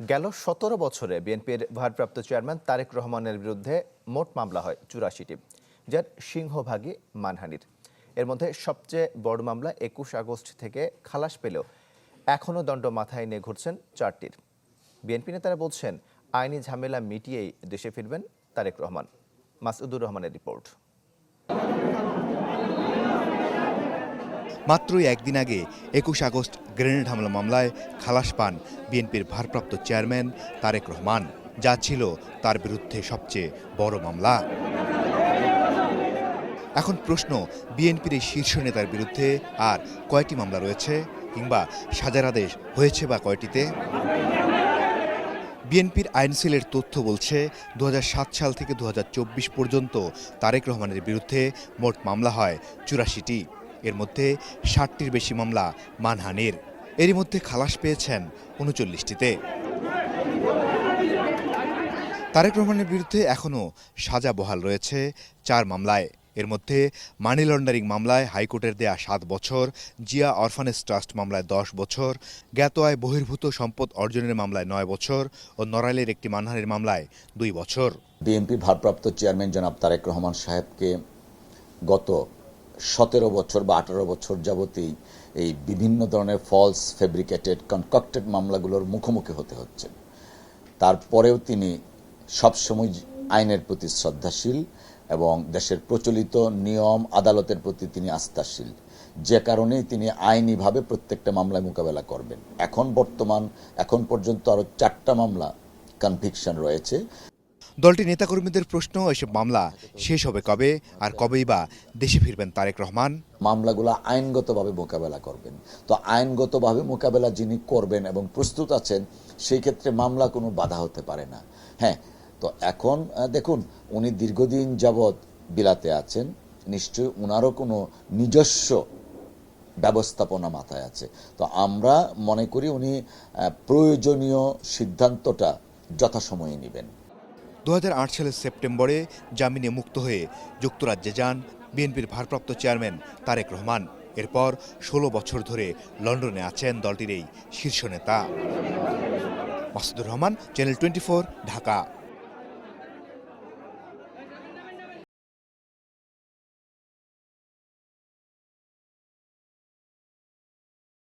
গেল সতেরো বছরে বিএনপির ভারপ্রাপ্ত চেয়ারম্যান তারেক রহমানের বিরুদ্ধে মোট মামলা হয় চুরাশিটি, যার সিংহভাগই মানহানির। এর মধ্যে সবচেয়ে বড় মামলা একুশ আগস্ট থেকে খালাস পেলেও এখনও দণ্ড মাথায় নিয়ে ঘুরছেন চারটির। বিএনপি নেতারা বলছেন, আইনি ঝামেলা মিটিয়েই দেশে ফিরবেন তারেক রহমান। মাসুদুর রহমানের রিপোর্ট। মাত্রই একদিন আগে একুশ আগস্ট গ্রেনেড হামলা মামলায় খালাস পান বিএনপির ভারপ্রাপ্ত চেয়ারম্যান তারেক রহমান, যা ছিল তার বিরুদ্ধে সবচেয়ে বড় মামলা। এখন প্রশ্ন, বিএনপির এই শীর্ষ নেতার বিরুদ্ধে আর কয়টি মামলা রয়েছে কিংবা সাজার আদেশ হয়েছে বা কয়টিতে? বিএনপির আইনসেলের তথ্য বলছে দু হাজার সাত সাল থেকে দু হাজার চব্বিশ পর্যন্ত তারেক রহমানের বিরুদ্ধে মোট মামলা হয় চুরাশিটি। এর মধ্যে ষাটটির বেশি মামলা মানহানির। এরই মধ্যে খালাস পেয়েছেন উনচল্লিশটিতে। তারেক রহমানের বিরুদ্ধে এখনও সাজা বহাল রয়েছে চার মামলায়। এর মধ্যে মানি লন্ডারিং মামলায় হাইকোর্টের দেয়া সাত বছর, জিয়া অরফানেজ ট্রাস্ট মামলায় দশ বছর জ্ঞাত আয় বহির্ভূত সম্পদ অর্জনের মামলায় নয় বছর ও নড়াইলের একটি মানহানির মামলায় দুই বছর। বিএনপি ভারপ্রাপ্ত চেয়ারম্যান জনাব তারেক রহমান সাহেবকে গত সতেরো বছর বা আঠারো বছর যাবতেই এই বিভিন্ন ধরনের ফলস ফেব্রিকেটেড কনকক্টেড মামলাগুলোর মুখোমুখি হতে হচ্ছে। তারপরেও তিনি সবসময় আইনের প্রতি শ্রদ্ধাশীল এবং দেশের প্রচলিত নিয়ম, আদালতের প্রতি তিনি আস্থাশীল। যে কারণেই তিনি আইনিভাবে প্রত্যেকটা মামলায় মোকাবেলা করবেন। এখন বর্তমান, এখন পর্যন্ত আরও চারটা মামলা কনভিকশন রয়েছে। দলটির নেতাকর্মীদের প্রশ্ন, এসব মামলা শেষ হবে কবে? আর কবেই বা দেশে ফিরবেন তারেক রহমান? মামলাগুলো আইনগতভাবে মোকাবেলা করবেন। তো আইনগতভাবে মোকাবেলা যিনি করবেন এবং প্রস্তুত আছেন, সেই ক্ষেত্রে মামলা কোনো বাধা হতে পারে না। হ্যাঁ তো এখন দেখুন, উনি দীর্ঘদিন যাবৎ বিলাতে আছেন। নিশ্চয়ই উনারও কোনো নিজস্ব ব্যবস্থাপনা মাথায় আছে। তো আমরা মনে করি উনি প্রয়োজনীয় সিদ্ধান্তটা যথাসময়ে নেবেন। দু হাজার আট সালের সেপ্টেম্বরে জামিনে মুক্ত হয়ে যুক্তরাজ্যে যান বিএনপির ভারপ্রাপ্ত চেয়ারম্যান তারেক রহমান। এরপর ষোলো বছর ধরে লন্ডনে আছেন দলটির এই শীর্ষ নেতা। Masudur Rahman, channel twenty Dhaka.